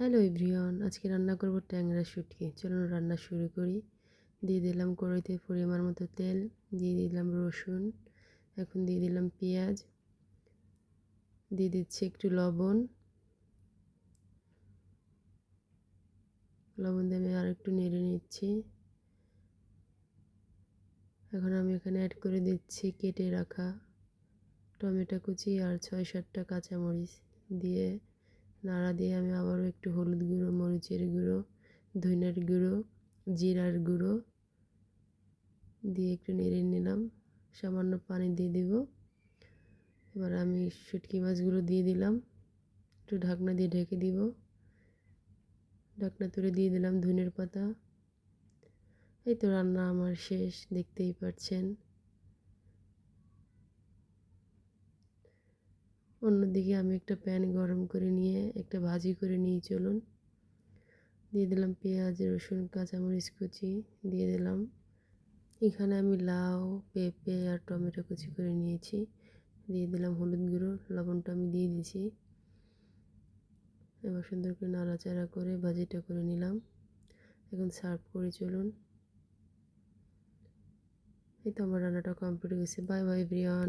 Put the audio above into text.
Hello everyone, আজকে রান্না করব ট্যাংরা শুটকি। চলুন রান্না শুরু করি। দিয়ে দিলাম কড়াইতে পরিমাণ মতো তেল, দিয়ে দিলাম রসুন, এখন দিয়ে দিলাম পেঁয়াজ, দিয়ে দিচ্ছি একটু লবণ। লবণ দিয়ে আমি আর একটু নেড়ে নিচ্ছি। এখন আমি এখানে অ্যাড করে দিচ্ছি কেটে রাখা টমেটো কুচি আর ছয় সাতটা কাঁচামরিচ দিয়ে নাড়া দিয়ে আমি আবারও একটু হলুদ গুঁড়ো, মরিচের গুঁড়ো ধনের গুঁড়ো, জিরার গুঁড়ো দিয়ে একটু নেড়ে নিলাম। সামান্য পানি দিয়ে দিব। এবার আমি শুটকি মাছগুলো দিয়ে দিলাম। একটু ঢাকনা দিয়ে ঢেকে দিব। ঢাকনা তুলে দিয়ে দিলাম ধনের পাতা। এই তো রান্না আমার শেষ, দেখতেই পাচ্ছেন অন্যদিকে আমি একটা প্যান গরম করে নিয়ে, একটা ভাজি করে নিয়ে চলুন। দিয়ে দিলাম পেঁয়াজ, রসুন, কাঁচামরিচ কুচি, দিয়ে দিলাম। এখানে আমি লাউ, পেঁপে আর টমেটো কুচি করে নিয়েছি। দিয়ে দিলাম হলুদ গুঁড়ো, লবণটা আমি দিয়ে দিয়েছি। এবার সুন্দর করে নাড়াচাড়া করে ভাজিটা করে নিলাম। এখন সার্ভ করে, চলুন। এই তো আমার রান্নাটা কমপ্লিট হয়েছে বাই বাই ব্রিয়ান